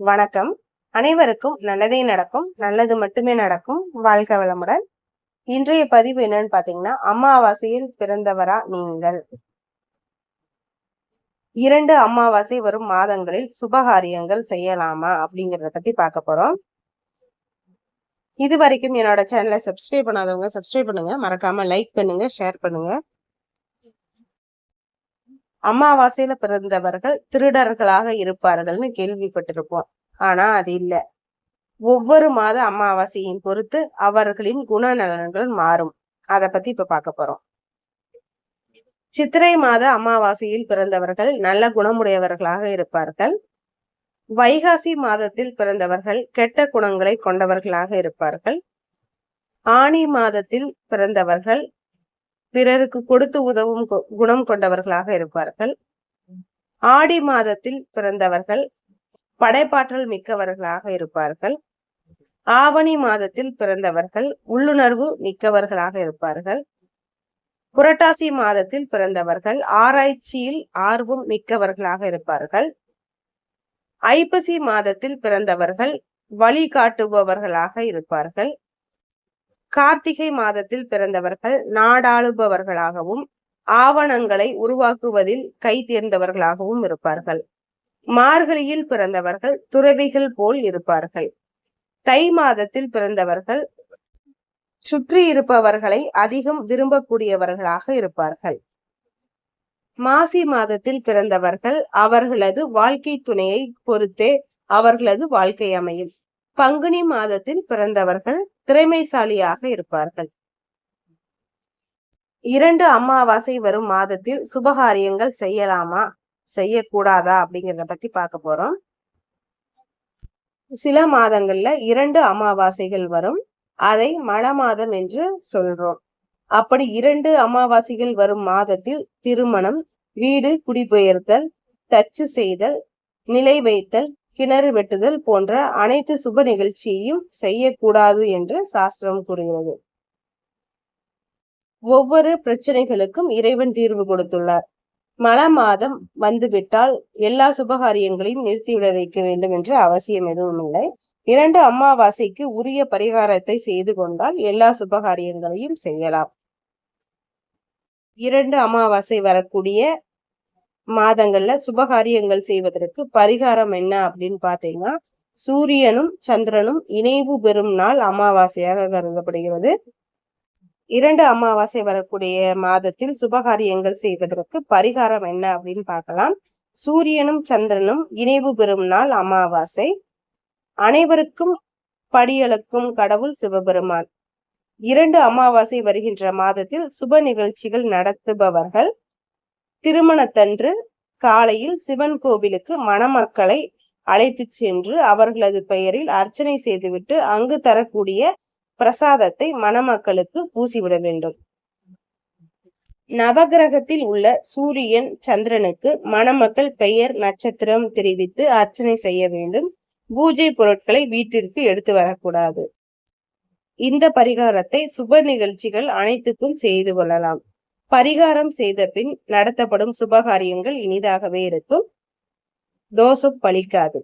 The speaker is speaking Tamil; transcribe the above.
வணக்கம். அனைவருக்கும் நல்லதே நடக்கும் நல்லது மட்டுமே நடக்கும். வாழ்க வளமுடன். இன்றைய பதிவு என்னன்னு பாத்தீங்கன்னா அமாவாசையில் பிறந்தவரா நீங்கள். இரண்டு அமாவாசை வரும் மாதங்களில் சுபகாரியங்கள் செய்யலாமா அப்படிங்கறத பத்தி பார்க்க போறோம். இது வரைக்கும் என்னோட சேனலை சப்ஸ்கிரைப் பண்ணாதவங்க சப்ஸ்கிரைப் பண்ணுங்க. மறக்காம லைக் பண்ணுங்க ஷேர் பண்ணுங்க. அமாவாசையில பிறந்தவர்கள் திருடர்களாக இருப்பார்கள்னு கேள்விப்பட்டிருப்போம். ஆனா அது இல்ல. ஒவ்வொரு மாத அமாவாசையும் பொறுத்து அவர்களின் குணநலன்கள் மாறும். அதை பத்தி இப்ப பார்க்க போறோம். சித்திரை மாத அமாவாசையில் பிறந்தவர்கள் நல்ல குணமுடையவர்களாக இருப்பார்கள். வைகாசி மாதத்தில் பிறந்தவர்கள் கெட்ட குணங்களை கொண்டவர்களாக இருப்பார்கள். ஆணி மாதத்தில் பிறந்தவர்கள் பிறருக்கு கொடுத்து உதவும் குணம் கொண்டவர்களாக இருப்பார்கள். ஆடி மாதத்தில் பிறந்தவர்கள் படைப்பாற்றல் மிக்கவர்களாக இருப்பார்கள். ஆவணி மாதத்தில் பிறந்தவர்கள் உள்ளுணர்வு மிக்கவர்களாக இருப்பார்கள். புரட்டாசி மாதத்தில் பிறந்தவர்கள் ஆராய்ச்சியில் ஆர்வம் மிக்கவர்களாக இருப்பார்கள். ஐப்பசி மாதத்தில் பிறந்தவர்கள் வழிகாட்டுபவர்களாக இருப்பார்கள். கார்த்திகை மாதத்தில் பிறந்தவர்கள் நாடாளுபவர்களாகவும் ஆவணங்களை உருவாக்குவதில் கை தேர்ந்தவர்களாகவும் இருப்பார்கள். மார்கழியில் பிறந்தவர்கள் துறவிகள் போல் இருப்பார்கள். தை மாதத்தில் பிறந்தவர்கள் சுற்றி இருப்பவர்களை அதிகம் விரும்பக்கூடியவர்களாக இருப்பார்கள். மாசி மாதத்தில் பிறந்தவர்கள் அவர்களது வாழ்க்கை துணையை பொறுத்தே அவர்களது வாழ்க்கை அமையும். பங்குனி மாதத்தில் பிறந்தவர்கள் திறமைசாலியாக இருப்பார்கள். இரண்டு அமாவாசை வரும் மாதத்தில் சுபகாரியங்கள் செய்யலாமா? செய்யக்கூடாதா? அப்படிங்கிறத பத்தி பார்க்க போறோம். சில மாதங்கள்ல இரண்டு அமாவாசைகள் வரும். அதை மழ மாதம் என்று சொல்றோம். அப்படி இரண்டு அமாவாசைகள் வரும் மாதத்தில் திருமணம் வீடு குடிபெயர்த்தல் தச்சு செய்தல் நிலை வைத்தல் கிணறு வெட்டுதல் போன்ற அனைத்து சுப நிகழ்ச்சியையும் செய்யக்கூடாது என்று சாஸ்திரம் கூறுகிறது. ஒவ்வொரு பிரச்சனைகளுக்கும் இறைவன் தீர்வு கொடுத்துள்ளார். மழ மாதம் வந்துவிட்டால் எல்லா சுபகாரியங்களையும் நிறுத்திவிட வைக்க வேண்டும் என்று அவசியம் எதுவும் இல்லை. இரண்டு அமாவாசைக்கு உரிய பரிகாரத்தை செய்து கொண்டால் எல்லா சுபகாரியங்களையும் செய்யலாம். இரண்டு அமாவாசை வரக்கூடிய மாதங்கள்ல சுபகாரியங்கள் செய்வதற்கு பரிகாரம் என்ன அப்படின்னு பாத்தீங்கன்னா சூரியனும் சந்திரனும் இணைவு பெறும் நாள் அமாவாசையாக கருதப்படுகிறது. இரண்டு அமாவாசை வரக்கூடிய மாதத்தில் சுபகாரியங்கள் செய்வதற்கு பரிகாரம் என்ன அப்படின்னு பார்க்கலாம். சூரியனும் சந்திரனும் இணைவு பெறும் நாள் அமாவாசை. அனைவருக்கும் படியளக்கும் கடவுள் சிவபெருமான். இரண்டு அமாவாசை வருகின்ற மாதத்தில் சுப நிகழ்ச்சிகள் நடத்துபவர்கள். திருமணத்தன்று காலையில் சிவன் கோவிலுக்கு மணமக்களை அழைத்து சென்று அவர்களது பெயரில் அர்ச்சனை செய்துவிட்டு அங்கு தரக்கூடிய பிரசாதத்தை மணமக்களுக்கு பூசிவிட வேண்டும். நவகிரகத்தில் உள்ள சூரியன் சந்திரனுக்கு மணமக்கள் பெயர் நட்சத்திரம் தெரிவித்து அர்ச்சனை செய்ய வேண்டும். பூஜை பொருட்களை வீட்டிற்கு எடுத்து வரக்கூடாது. இந்த பரிகாரத்தை சுப நிகழ்ச்சிகள் அனைத்துக்கும் செய்து கொள்ளலாம். பரிகாரம் செய்த பின் நடத்தப்படும் சுபகாரியங்கள் இனிதாகவே இருக்கும். தோஷம் பலிக்காது